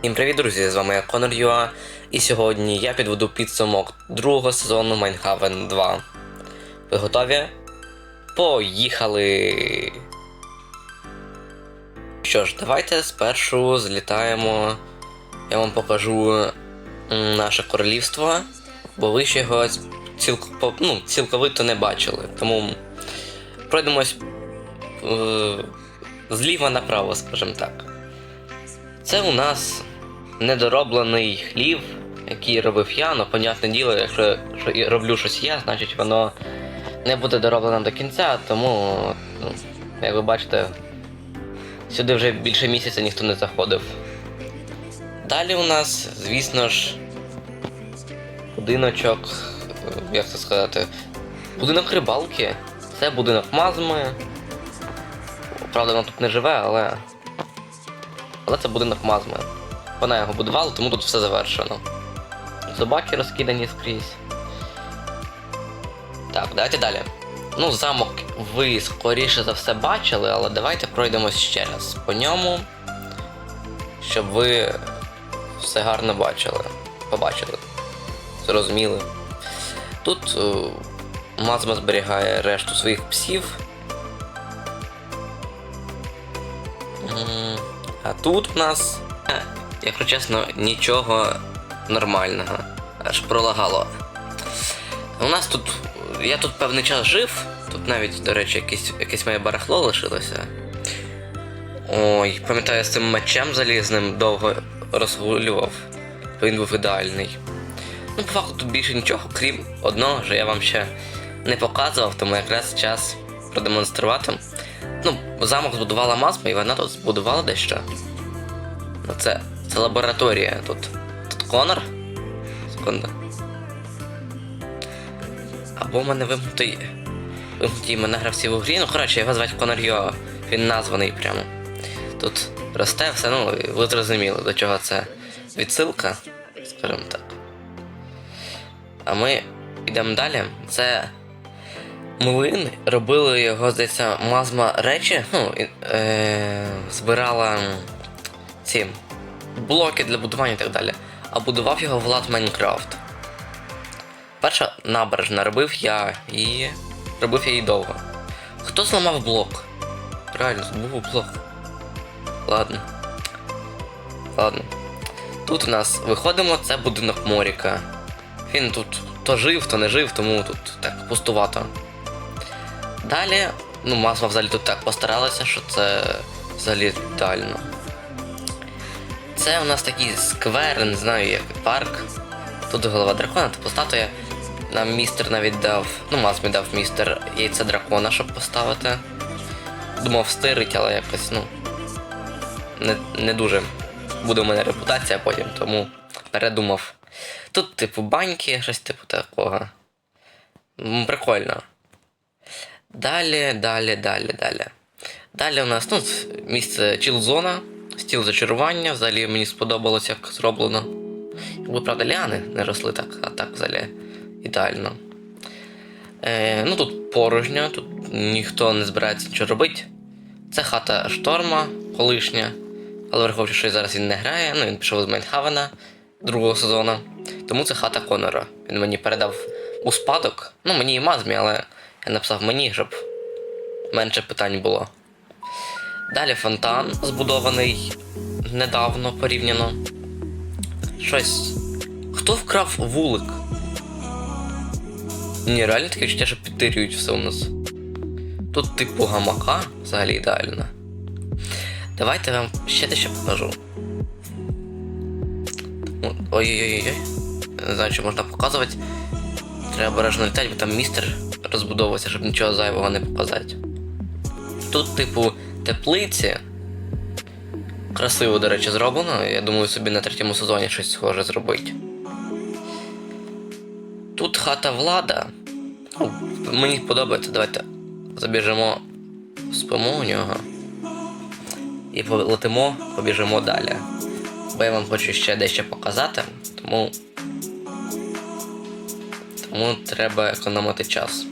Всім привіт, друзі! З вами Конор Юа, і сьогодні я підведу підсумок другого сезону Майнхавен 2. Ви готові? Поїхали! Що ж, давайте спершу злітаємо. Я вам покажу наше королівство, бо ви ще його цілк... ну, цілковито не бачили. Тому пройдемось е, зліва направо, скажімо так. Це у нас недороблений хлів, який робив я, але, понятне діло, якщо що роблю щось я, значить воно не буде дороблено до кінця, тому, ну, як ви бачите, сюди вже більше місяця ніхто не заходив. Далі у нас, звісно ж, будиночок, як це сказати, будинок рибалки. Це будинок мазми. Правда, вона тут не живе, але. Але це будинок мазми. Вона його будувала, тому тут все завершено. Собаки розкидані скрізь. Так, давайте далі. Ну, замок ви скоріше за все бачили, але давайте пройдемось ще раз по ньому. Щоб ви все гарно бачили. Побачили. Зрозуміли. Тут е, Мазма зберігає решту своїх псів. А тут в нас, якщо чесно, нічого нормального. Аж пролагало. У нас тут. Я тут певний час жив. Тут навіть, до речі, якесь, якесь моє барахло лишилося. Ой, пам'ятаю, з цим мечем залізним довго розгулював. Він був ідеальний. Ну, по факту тут більше нічого, крім одного, що я вам ще не показував, тому якраз час продемонструвати. Ну, замок збудувала Мазма, і вона тут збудувала дещо. Ну, це, це лабораторія тут. Тут Конор. Секунду. Або мене вимкнутий. Вимкнутий мене гравці в грі. Ну, коротше, його звати Конор Йо. Він названий прямо. Тут росте все, ну, ви зрозуміли, до чого це відсилка, скажімо так. А ми йдемо далі. Це млин. Робили його, здається, мазма речі. Ну, е, збирала ці блоки для будування і так далі. А будував його Влад Майнкрафт. Перша набережна робив я і робив я її довго. Хто зламав блок? Реально, був блок. Ладно. Ладно. Тут у нас виходимо, це будинок Моріка. Він тут то жив, то не жив, тому тут так пустувато. Далі, ну, Мазма взагалі тут так постаралася, що це взагалі ідеально. Це у нас такий сквер, не знаю, як парк. Тут голова дракона, типу статуя. Нам містер навіть дав, ну, Мазмі дав містер яйце дракона, щоб поставити. Думав стирить, але якось, ну. Не, не дуже буде у мене репутація потім, тому передумав. Тут, типу, баньки, щось типу такого. Прикольно. Далі, далі, далі, далі. Далі у нас ну, місце чіл-зона, стіл зачарування. Взагалі мені сподобалось, як зроблено. Якби, правда, ліани не росли так, а так взагалі ідеально. Е, ну тут порожньо, тут ніхто не збирається нічого робити. Це хата шторма, колишня. Але враховуючи, що зараз він не грає, ну він пішов з Майнхавена другого сезону. Тому це хата Конора. Він мені передав у спадок. Ну, мені і мазмі, але я написав мені, щоб менше питань було. Далі фонтан збудований недавно порівняно. Щось. Хто вкрав вулик? Ні, реально таке відчуття, що підтирюють все у нас. Тут типу гамака взагалі ідеально. Давайте вам ще дещо покажу. Ой-ой-ой-ой. Не знаю, чи можна показувати. Треба обережно літати, бо там містер розбудовується, щоб нічого зайвого не показати. Тут, типу, теплиці. Красиво, до речі, зроблено. Я думаю, собі на третьому сезоні щось схоже зробити. Тут хата влада. Ну, мені подобається, давайте забіжимо, спимо у нього. І полетимо, побіжимо далі. Бо я вам хочу ще дещо показати, тому. Тому треба економити час.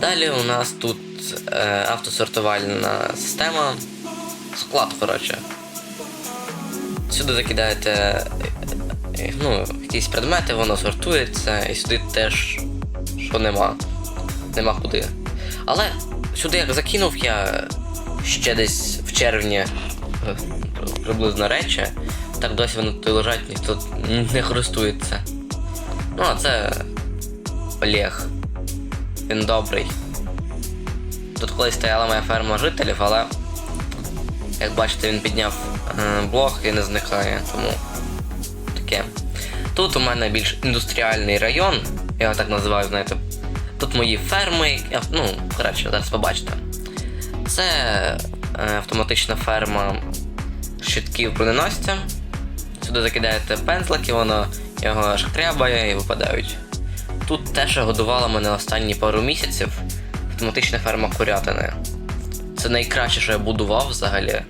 Далі у нас тут автосортувальна система. Склад, коротше. Сюди закидаєте е, ну, якісь предмети, воно сортується, і сюди теж що нема. Нема куди. Але сюди як закинув я ще десь в червні е, приблизно речі, так досі вони тут лежать, ніхто не користується. Ну, а це Олег. Він добрий. Тут колись стояла моя ферма жителів, але як бачите, він підняв е, блок і не зникає, тому таке. Тут у мене більш індустріальний район, я його так називаю, знаєте. Тут мої ферми, ну, коротше, зараз побачите. Це е, автоматична ферма щитків броненосця. Сюди закидаєте пензлики, воно його шкрябає і випадають. Тут те, що годувала мене останні пару місяців, автоматична ферма курятини. Це найкраще, що я будував взагалі.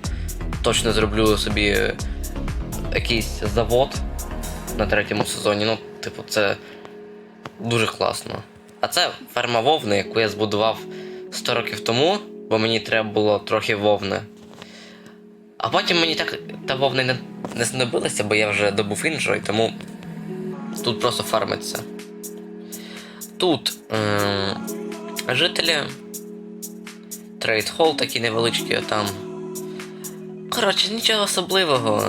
Точно зроблю собі якийсь завод на третьому сезоні. Ну, типу, це дуже класно. А це ферма вовни, яку я збудував 100 років тому, бо мені треба було трохи вовни. А потім мені так та вовни не, не знадобилася, бо я вже добув іншого, і тому тут просто фармиться. Тут е- жителі. Трейд холл такий невеличкий там. Коротше, нічого особливого.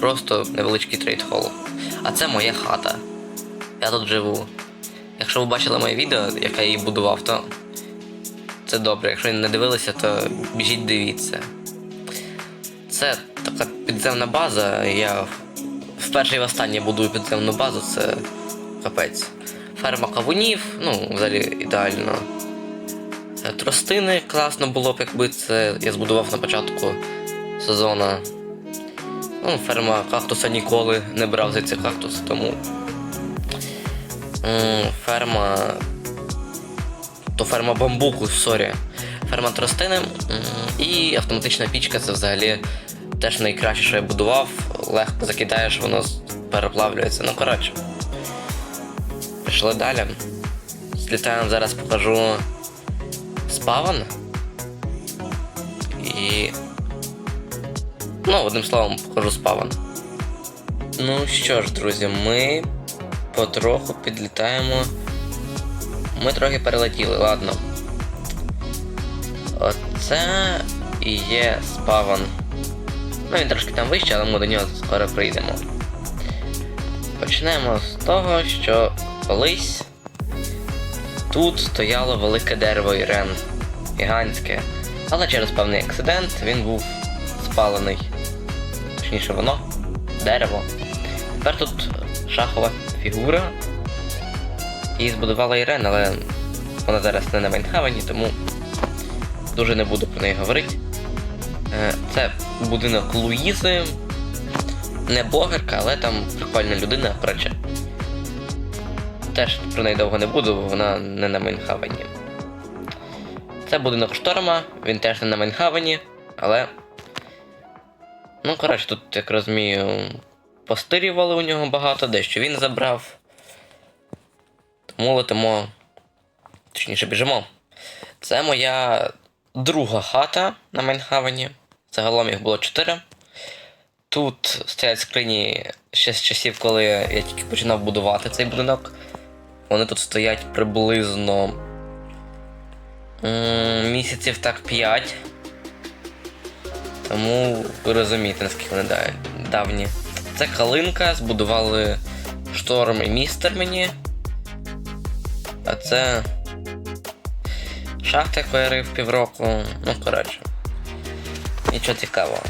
Просто невеличкий трейд холл. А це моя хата. Я тут живу. Якщо ви бачили моє відео, яке я її будував, то це добре. Якщо не дивилися, то біжіть дивіться. Це така підземна база. Я вперше і востаннє будую підземну базу, це капець. Ферма кавунів, ну, взагалі ідеально. Е, Тростини класно було б, якби це я збудував на початку сезону. Ну, ферма кактуса ніколи не брав за ці кактуси, тому. Ферма. То ферма бамбуку, сорі. Ферма тростини і автоматична пічка це взагалі теж найкраще, що я будував. Легко закидаєш, воно переплавлюється. Ну, коротше. Пішли далі. Злітаємо зараз покажу спаван. І. Ну, одним словом, покажу спаван. Ну що ж, друзі, ми потроху підлітаємо. Ми трохи перелетіли, ладно. Оце і є спаван. Ну, він трошки там вище, але ми до нього скоро прийдемо. Почнемо з того, що колись тут стояло велике дерево Ірен. Гігантське. Але через певний акцидент він був спалений. Точніше воно, дерево. Тепер тут шахова фігура. Її збудувала Ірен, але вона зараз не на Майнхавені, тому дуже не буду про неї говорити. Е, Це будинок Луїзи. Не блогерка, але там прикольна людина, коротше. Теж про неї довго не буду, бо вона не на Майнхавені. Це будинок шторма, він теж не на Майнхавені, але. Ну, коротше, тут, як розумію, постирювали у нього багато, дещо він забрав. Тому летимо. Точніше біжимо. Це моя друга хата на Майнхавені. Загалом їх було чотири. Тут стоять скрині ще з часів, коли я тільки починав будувати цей будинок. Вони тут стоять приблизно місяців так 5. Тому ви розумієте, наскільки вони да- давні. Це калинка, збудували шторм і містер мені. А це. Шахта, яку я півроку. Ну, коротше. Нічого цікавого.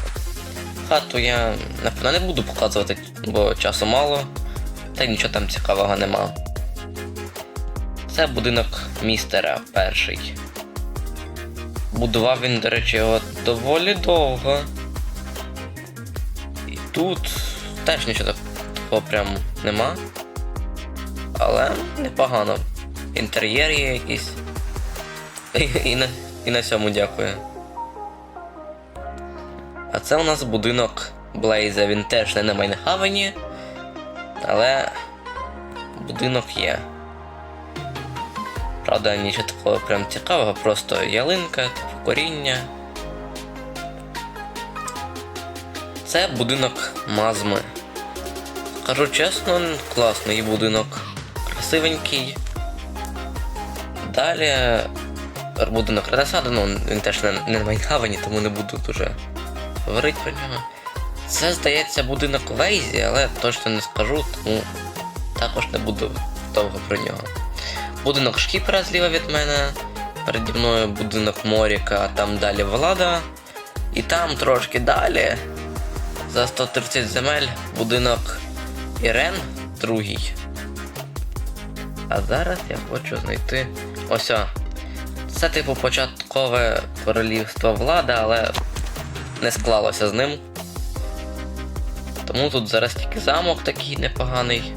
Хату я напевно не буду показувати, бо часу мало. Та й нічого там цікавого нема. Це будинок містера перший. Будував він, до речі, його доволі довго. І тут теж нічого такого прям нема. Але непогано. Інтер'єр є якийсь. І, і, на, і на цьому дякую. А це у нас будинок Блейза. Він теж не на Майнхавені. Але будинок є. Правда, нічого такого прям цікавого, просто ялинка, типу коріння. Це будинок мазми. Кажу чесно, класний будинок. Красивенький. Далі будинок Редесаду, ну він теж не, не на Майнхавені, тому не буду дуже говорити про нього. Це, здається, будинок Вейзі, але точно не скажу, тому також не буду довго про нього. Будинок Шкіпера зліва від мене. Переді мною будинок Моріка, там далі Влада. І там трошки далі. За 130 земель будинок Ірен другий. А зараз я хочу знайти. Ось. о. Це типу початкове королівство влада, але не склалося з ним. Тому тут зараз тільки замок такий непоганий.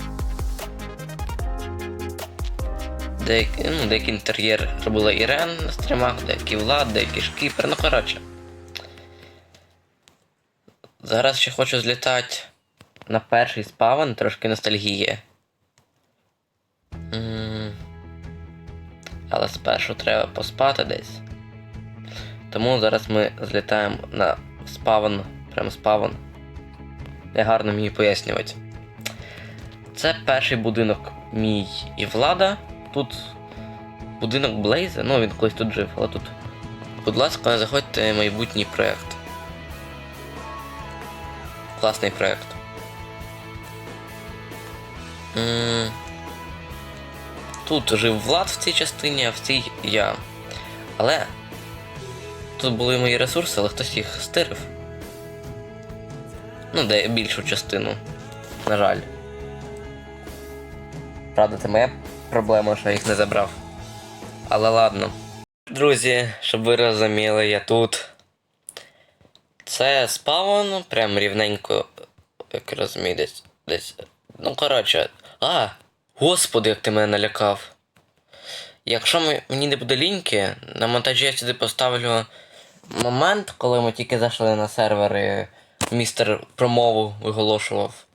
Деякий, ну, деякий інтер'єр робила Ірен на стрімах, деякий Влад, деякий шкіпер, ну коротше. Зараз ще хочу злітати на перший спавн, трошки ностальгії. Але спершу треба поспати десь. Тому зараз ми злітаємо на спавн, прям спавн. Я гарно вмію пояснювати. Це перший будинок мій і влада. Тут будинок Блейза, ну він колись тут жив, але тут. Будь ласка, заходьте в майбутній проєкт. Класний проєкт. Тут жив Влад в цій частині, а в цій я. Але тут були мої ресурси, але хтось їх стирив. Ну, де більшу частину. На жаль. Правда, це моя проблема, що я їх не забрав. Але ладно. Друзі, щоб ви розуміли, я тут. Це спаун, прям рівненько, як розумію, десь. десь. Ну, коротше. А! Господи, як ти мене налякав. Якщо мені не буде ліньки, на монтажі я сюди поставлю момент, коли ми тільки зайшли на сервери, містер промову виголошував.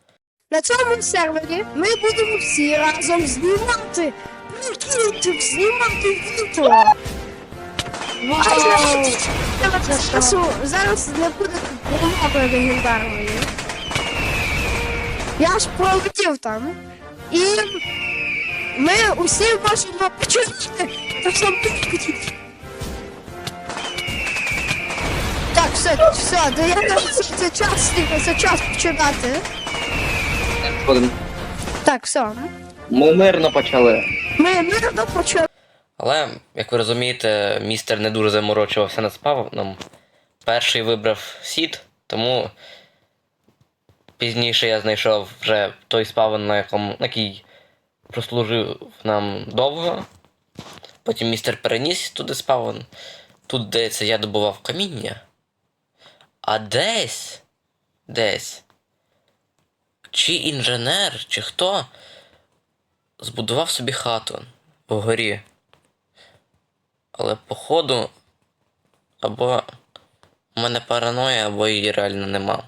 На цьому сервері ми будемо всі разом знімати. Прикиньте, знімати відео. Вау! Часу зараз не буде промови легендарної. Я ж пролетів там. І ми усі можемо почути. Так сам тут. Так, все, все, да я це, це час, це час починати. Так, все. Ми мирно почали. Ми мирно почали. Але, як ви розумієте, містер не дуже заморочувався над спавном. Перший вибрав сід, тому пізніше я знайшов вже той спавн, на якому на який прослужив нам довго. Потім містер переніс туди спавн. Тут, здається, я добував каміння. А десь. Десь. Чи інженер, чи хто збудував собі хату вгорі. Але походу, або в мене параноя, або її реально нема.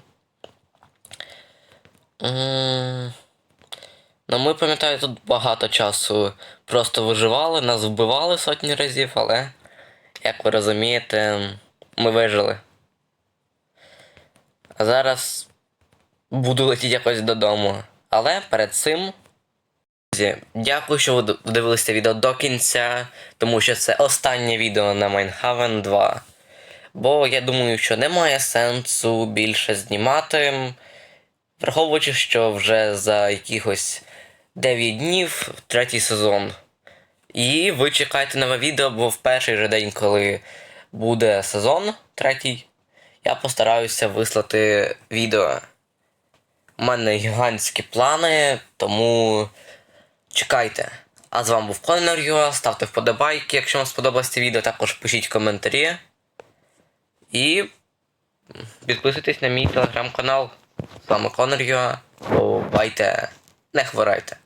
Ну, ми пам'ятаю, тут багато часу просто виживали, нас вбивали сотні разів, але, як ви розумієте, ми вижили. А зараз буду летіти якось додому. Але перед цим Друзі, дякую, що ви дивилися відео до кінця, тому що це останнє відео на Майнхавен 2. Бо я думаю, що немає сенсу більше знімати, враховуючи, що вже за якихось 9 днів третій сезон. І ви чекайте нове відео, бо в перший же день, коли буде сезон третій, я постараюся вислати відео. У мене гігантські плани, тому. Чекайте. А з вами був Конор Юа. Ставте вподобайки, якщо вам сподобалось це відео, також пишіть коментарі. І підписуйтесь на мій телеграм-канал. З вами Конор Юа. Бувайте, не хворайте.